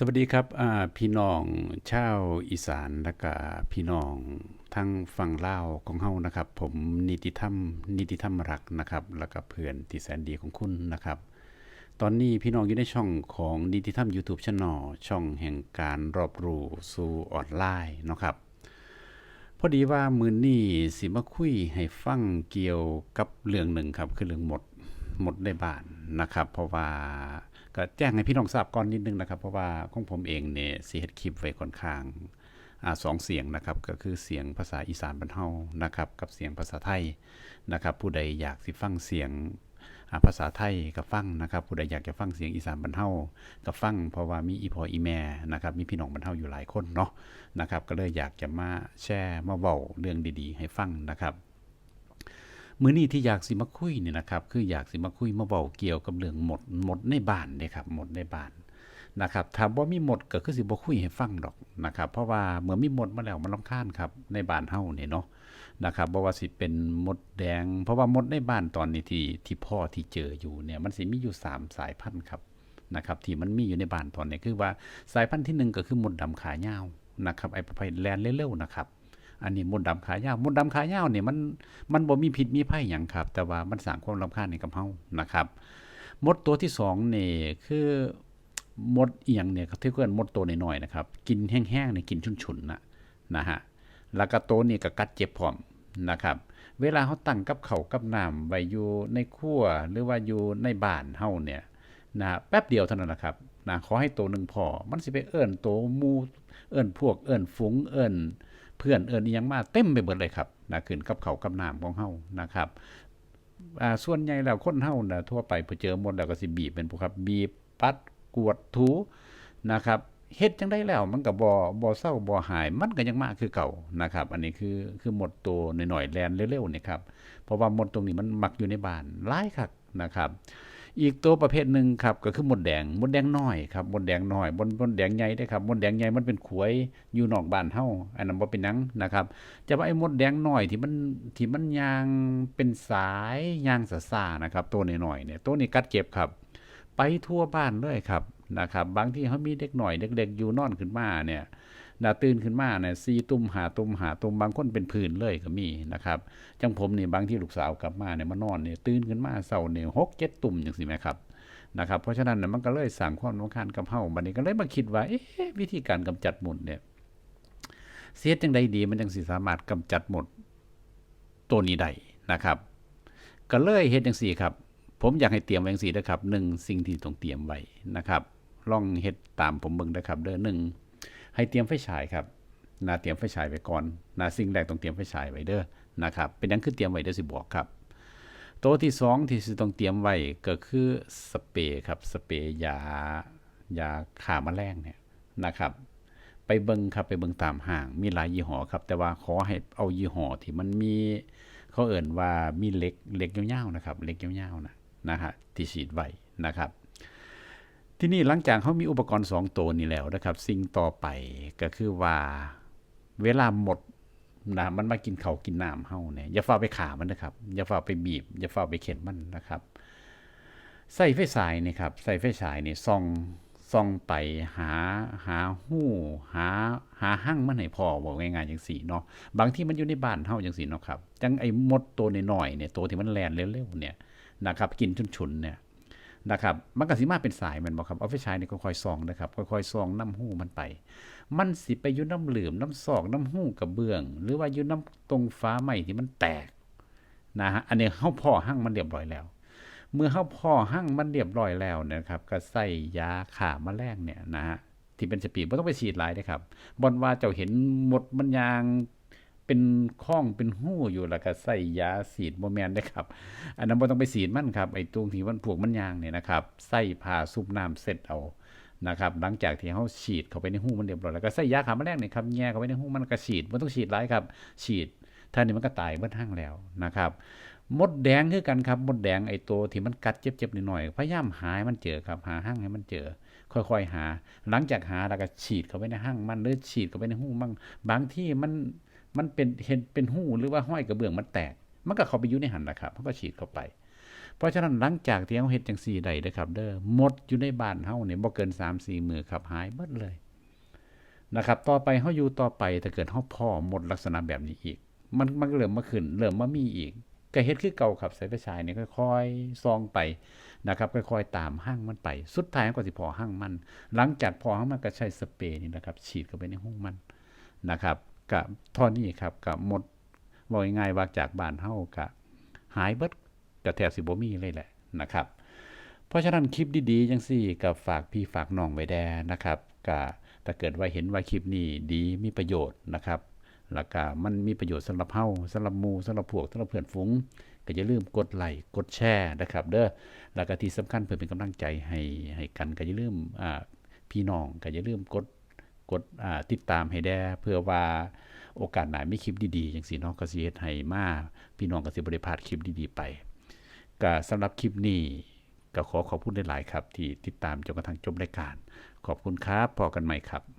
สวัสดีครับพี่น้องชาวอีสานและก็พี่น้องทั้งฝั่งลาวของเฮานะครับ ผมนิติธรรมนิติธรรมรักนะครับ แล้วก็เพื่อนที่แสนดีของคุณนะครับ ตอนนี้พี่น้องอยู่ในช่องของนิติธรรม YouTube Channel ช่องแห่งการรอบรู้สู่ออนไลน์นะครับ พอดีว่ามื้อนี้สิมาคุยให้ฟังเกี่ยวกับเรื่องหนึ่งครับ คือเรื่องหมดหมดในบ้านนะครับ เพราะว่า ก็แจ้งให้พี่น้องทราบก่อนนิดนึงนะครับ เพราะว่าของผมเองเนี่ยสิเฮ็ดคลิปไว้ค่อนข้างอสองเสียงนะครับก็คือเสียงภาษาอีสานบ้านเฮานะครับกับเสียงภาษาไทยนะครับ ผู้ใดอยากสิฟังเสียงภาษาไทยก็ฟังนะครับ ผู้ใดอยากจะฟังเสียงอีสานบ้านเฮาก็ฟังเพราะว่ามีอีพออีแม่นะครับมีพี่น้องบ้านเฮาอยู่หลายคนเนาะนะครับก็เลยอยากจะมาแชร์มาเว้าเรื่องดีๆ ให้ฟังนะครับ มื้อนี้ที่อยากสิมาคุยเนี่ยนะครับ คืออยากสิมาคุยมาเว้าเกี่ยวกับเรื่องหมดหมดในบ้านเด้ครับหมดในบ้านนะครับถ้าบ่มีหมดก็คือสิบ่คุยให้ฟังดอกนะครับ เพราะว่าเมื่อมีหมดมาแล้วมันรำคาญครับในบ้านเฮาเนี่ยเนาะนะครับบ่ว่าสิเป็นมดแดง เพราะว่ามดในบ้านตอนนี้ที่ที่พ่อที่เจออยู่เนี่ยมันสิมีอยู่ 3 สายพันธุ์ครับนะครับที่มันมีอยู่ในบ้านตอนนี้คือว่าสายพันธุ์ที่หนึ่งก็คือมดดำขายานะครับไอ้ประเภทแลนเร็วๆนะครับ อันนี้มดดำขายาวมดดำขายาวเนี่ยมันมันบ่มีพิษมีภัยหยังครับ แต่ว่ามันสร้างความรำคาญให้กับเฮานะครับ มดตัวที่สองเนี่ยคือมดเอียงเนี่ยเขาที่เกินมดตัวน้อยๆนะครับ กินแห้งๆเนี่ยกินชุนๆนะนะฮะแล้วก็ตัวนี้ก็กัดเจ็บพร้อมนะครับ เวลาเขาตั้งกับเขากับน้ำไว้อยู่ในครัวหรือว่าอยู่ในบ้านเฮาเนี่ยนะแป๊บเดียวเท่านั้นนะครับนะขอให้ตัวหนึ่งพอ มันสิไปเอิ้นตัวมูเอิ้นพวกเอิ้นฝูงเอิ้น เพื่อนเอิญอิหยังมาเต็มไปหมดเลยครับนะขึ้นกับเขากับน้ำของเฮานะครับส่วนใหญ่แล้วคนเฮานะทั่วไปพอเจอหมดแล้วก็สิบีบเป็นพวกครับบีบปัดกวดถูนะครับเฮ็ดจังได้แล้วมันก็บ่บ่เศร้าบ่หาย มันก็ยังมากคือเก่านะครับ อันนี้คือคือหมดตัวหน่อยๆแลนเร็วๆนี่ครับเพราะว่าหมดตรงนี้มันมักอยู่ในบ้านหลายคักนะครับ อีกตัวประเภทหนึ่งครับก็คือมดแดงมดแดงน้อยครับมดแดงน้อยบนมดแดงใหญ่ได้ครับมดแดงใหญ่มันเป็นขวยอยู่นอกบ้านเฮาอันนั้นบ่เป็นหยังนะครับจะว่าไอ้มดแดงน้อยที่มันที่มันยางเป็นสายยางซ่านะครับ ตัวน้อยๆเนี่ยตัวนี้กัดเจ็บครับ ไปทั่วบ้านเลยครับนะครับ บางที่เขามีเด็กหน่อยเด็กๆอยู่นอนขึ้นมาเนี่ย นะตื่นขึ้นมาเนี่ยซีตุ่มหาตุ่มหาตุ่มบางคนเป็นผื่นเลยก็มีนะครับจังผมนี่บางที่ลูกสาวกลับมาเนี่ยมานอนเนี่ยตื่นขึ้นมาเศร้าเนี่ยหกเจ็ดตุ่มอย่างสิไหมครับนะครับเพราะฉะนั้นเนี่ยมันก็เลยสั่งความรำคาญกับเฮาบัดนี้ก็เลยมาคิดว่าเอ๊ะวิธีการกำจัดหมดเนี่ยเสียจังใดดีมันจังสิสามารถกำจัดหมดตัวนี้ได้นะครับ ก็เลยเฮ็ดจังซี่ครับ ผมอยากให้เตรียมไว้จังซี่นะครับหนึ่งสิ่งที่ต้องเตรียมไว้นะครับ ลองเฮ็ดตามผมเบิ่งนะครับเด้อหนึ่ง ให้เตรียมไฟฉายครับนะเตรียมไฟฉายไว้ก่อนนะสิ่งแรกต้องเตรียมไฟฉายไว้เด้อนะครับเป็นยังคือเตรียมไว้เด้อสิบอกครับตัวที่สองที่สิต้องเตรียมไว้ก็คือสเปรย์ครับสเปรย์ยายาฆ่าแมลงเนี่ยนะครับ ไปเบิงครับไปเบิงตามห้างมีหลายยี่ห้อครับ แต่ว่าขอให้เอายี่ห้อที่มันมีเขาเอ่นว่ามีเล็กเล็กยาวๆนะครับเล็กยาวๆนะนะฮะที่ฉีดไว้นะครับ ที่นี่หลังจากเขามีอุปกรณ์ 2 ตัวนี้แล้วนะครับ สิ่งต่อไปก็คือว่าเวลาหมดนะมันมากินเขากินน้ำเฮาเนี่ยอย่าฝ้าไปขามันนะครับ อย่าฝ้าไปบีบ อย่าฝ้าไปเข็นมันนะครับใส่ไฟฉายนี่ครับใส่ไฟฉายนี่ส่องส่องไปหาหาหู้หาหาหั่งมันให้พอบอกง่ายๆจังสี่เนาะบางที่มันอยู่ในบ้านเฮาจังสี่เนาะครับจังไอ้มดตัวน้อยๆเนี่ยตัวที่มันแลนเร็วๆเนี่ยนะครับ กินชุนๆเนี่ย นะครับมันก็สิมาเป็นสายมันบ่ครับเอาไฟฉายนี่ค่อยๆส่องนะครับค่อยๆส่องน้ำหูมันไป มันสิไปยู่น้ำเหลือมน้ำซอกน้ำหูกระเบื้อง หรือว่ายู่น้ำตรงฟ้าใหม่ที่มันแตกนะฮะอันนี้เฮาพ่อหั่งมันเรียบร้อยแล้ว เมื่อเฮาพ่อหั่งมันเรียบร้อยแล้วนะครับก็ใส่ยาฆ่าแมลงเนี่ยนะฮะที่เป็นสปีดบ่ต้องไปฉีดหลายเด้ครับบอนว่าเจ้าเห็นหมดมันยาง เป็นข้องเป็นหู้อยู่แล้วก็ใส่ยาฉีดบ่แมนเด้ครับ อันนั้นบ่ต้องไปฉีดมันครับไอ้ตรงที่มันพวกมันยางเนี่ยนะครับใส่ผ้าซุบน้ำเสร็จเอานะครับหลังจากที่เขาฉีดเข้าไปในหูมันเรียบร้อยแล้วก็ใส่ยาฆ่าแมลงเนี่ยครับแย่เข้าไปในหูมันก็ฉีดบ่ต้องฉีดหลายครับ ฉีดท่านี้มันก็ตายเบิดหั่งแล้วนะครับมดแดงคือกันครับมดแดงไอ้ตัวที่มันกัดเจ็บๆหน่อยๆพยายามหาให้มันเจอครับหาหั่งให้มันเจอ ค่อยๆหา หลังจากหาแล้วก็ฉีดเข้าไปในหั่งมันหรือฉีดเข้าไปในหูมันบางที่มัน มันเป็นเห็นเป็นหูหรือว่าห้อยกระเบื้องมันแตก มันก็เข้าไปอยู่ในหันแหละครับมันก็ฉีดเข้าไป เพราะฉะนั้นหลังจากที่เฮาเฮ็ดจังซี่ได้เด้อครับ เด้อหมดอยู่ในบ้านเฮาเนี่ยบ่เกิน3-4มื้อครับหายหมดเลยนะครับ ต่อไปเฮาอยู่ต่อไปถ้าเกิดเฮาพ่อหมดลักษณะแบบนี้อีก มันมันก็เริ่มมาขึ้นเริ่มมามีอีกก็เฮ็ดคือเก่าครับใส่ไฟฉายเนี่ยค่อยๆส่องไปนะครับค่อยๆตามห้างมันไป สุดท้ายก็สิพอห้างมัน หลังจากพอห้างมันก็ใช้สเปรย์นี่นะครับ ฉีดเข้าไปในห้องมันนะครับ ก็เท่อนี้ครับก็หมดบอกง่ายๆว่าจากบ้านเฮาก็หายเบิดก็แทบสิบมีเลยแหละนะครับ เพราะฉะนั้นคลิปดีๆจังซี่ก็ฝากพี่ฝากน้องไว้แด่นะครับก็ถ้าเกิดว่าเห็นว่าคลิปนี้ดีมีประโยชน์นะครับแล้วก็มันมีประโยชน์สำหรับเฮาสำหรับมูสำหรับพวกสำหรับเพื่อนฝูงก็อย่าลืมกดไลค์กดแชร์นะครับ เด้อแล้วก็ที่สำคัญเพื่อเป็นกำลังใจให้ให้กันก็อย่าลืมอ่าพี่น้องก็อย่าลืมกด กดติดตามให้ได้เพื่อว่าโอกาสหนาไม่คลิปดีๆอย่างซี่เนาะก็สิเฮ็ดให้มาพี่น้องกสิบริพาดคลิปดีๆไปก็สำหรับคลิปนี้ก็ขอขอบคุณหลายๆครับ ที่ติดตามจนกระทั่งจบรายการ ขอบคุณครับพอกันใหม่ครับ